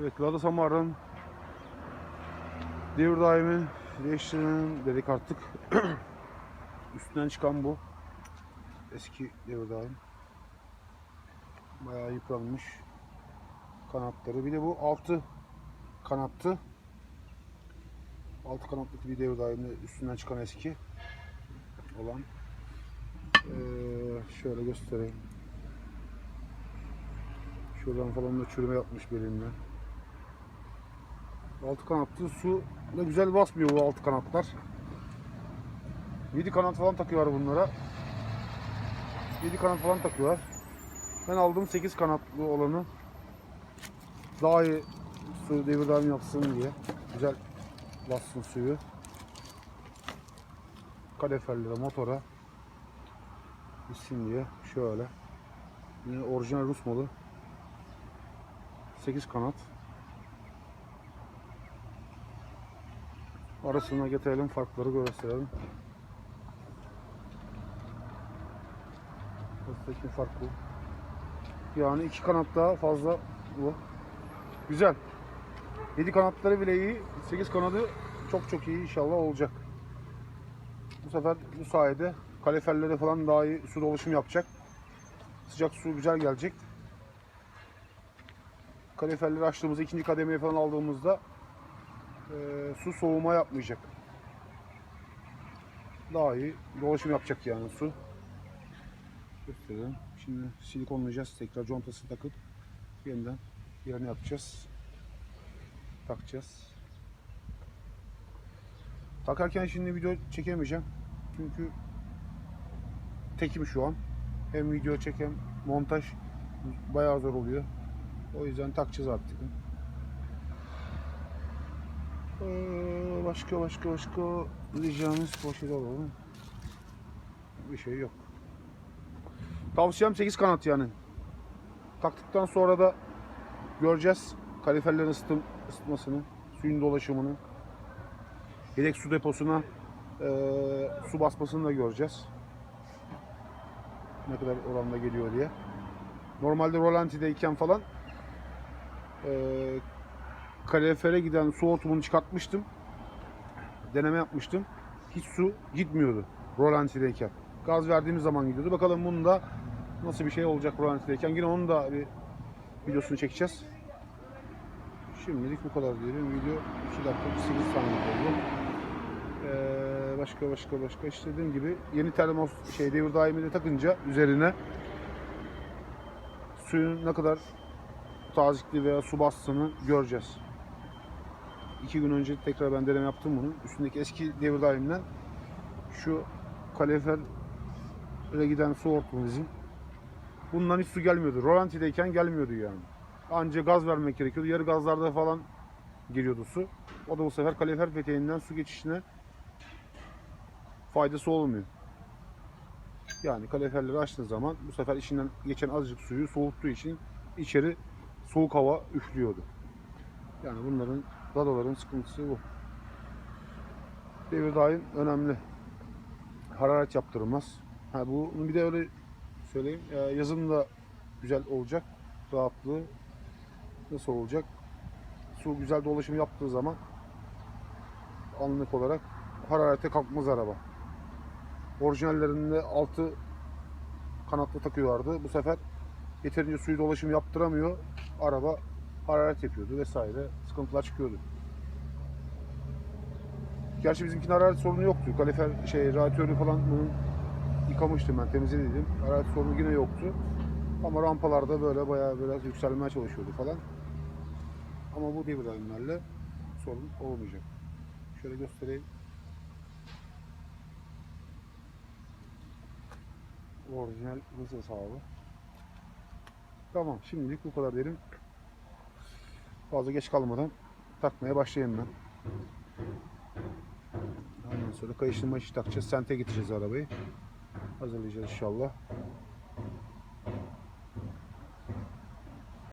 Evet Lada Samar'ın devir daimi değiştirelim dedik artık. Üstünden çıkan bu. Eski devir daim. Bayağı yıpranmış. Kanatları. Bir de bu altı kanattı. Altı kanatlı bir devir daimi üstünden çıkan eski olan. Ee, şöyle göstereyim. Şuradan falan da çürüme yapmış belinde. Altı kanatlı su da güzel basmıyor bu altı kanatlar. 7 kanat falan takıyorlar bunlara. 7 kanat falan takıyorlar. Ben aldım 8 kanatlı olanı. Daha iyi su devir daim yapsın diye. Güzel bassın suyu. Kaleferlere, motora gitsin diye şöyle. Yine orijinal Rus malı. 8 kanat. Arasına getirelim farkları gösterelim. Arasındaki fark bu. Yani iki kanat daha fazla bu. Güzel. 7 kanatları bile iyi. 8 kanadı çok çok iyi inşallah olacak. Bu sefer bu sayede kaleferlere falan daha iyi su dolaşım yapacak. Sıcak su güzel gelecek. Kaleferleri açtığımızda ikinci kademeye falan aldığımızda e, su soğuma yapmayacak. Daha iyi dolaşım yapacak yani su. Gösterelim. Şimdi silikonlayacağız. Tekrar contasını takıp yeniden yerine yapacağız. Takacağız. Takarken şimdi video çekemeyeceğim. Çünkü tekim şu an. Hem video çek hem montaj bayağı zor oluyor. O yüzden takacağız artık. Ee, başka başka başka diyeceğimiz poşet alalım. Bir şey yok. Tavsiyem 8 kanat yani. Taktıktan sonra da göreceğiz kaliferlerin ısıtım, ısıtmasını, suyun dolaşımını. Yedek su deposuna eee, su basmasını da göreceğiz. Ne kadar oranda geliyor diye. Normalde rolantideyken falan eee kalorifere giden su hortumunu çıkartmıştım. Deneme yapmıştım. Hiç su gitmiyordu rolantideyken. Gaz verdiğimiz zaman gidiyordu. Bakalım bunun nasıl bir şey olacak rolantideyken. Yine onun da bir videosunu çekeceğiz. Şimdilik bu kadar diyelim. Video 2 dakika 8 saniye oldu. Ee, başka başka başka işte gibi yeni termos şey devir daimi de takınca üzerine suyun ne kadar tazikli veya su bastığını göreceğiz. İki gün önce tekrar ben deneme yaptım bunu. Üstündeki eski devir daimden şu kaloriferle giden su hortumu bizim. Bundan hiç su gelmiyordu. Rolantideyken gelmiyordu yani. Anca gaz vermek gerekiyordu. Yarı gazlarda falan giriyordu su. O da bu sefer kalorifer peteğinden su geçişine faydası olmuyor. Yani kaloriferleri açtığın zaman bu sefer içinden geçen azıcık suyu soğuttuğu için içeri soğuk hava üflüyordu. Yani bunların radoların sıkıntısı bu. Devir daim önemli. Hararet yaptırılmaz. Ha bunu bir de öyle söyleyeyim. Yazın da güzel olacak. Rahatlığı nasıl olacak? Su güzel dolaşım yaptığı zaman anlık olarak hararete kalkmaz araba. Orijinallerinde altı kanatlı takıyorlardı. Bu sefer yeterince suyu dolaşım yaptıramıyor. Araba hararet yapıyordu vesaire. Sıkıntılar çıkıyordu. Gerçi bizimkinin hararet sorunu yoktu. Kalifer şey radyatörü falan bunun yıkamıştım ben temizledim. Hararet sorunu yine yoktu. Ama rampalarda böyle bayağı biraz yükselmeye çalışıyordu falan. Ama bu devir daimlerle sorun olmayacak. Şöyle göstereyim. Orijinal hız hesabı. Tamam şimdilik bu kadar derim. Fazla geç kalmadan takmaya başlayayım ben. Ondan sonra kayıştırma işi takacağız. Sente gideceğiz arabayı. Hazırlayacağız inşallah.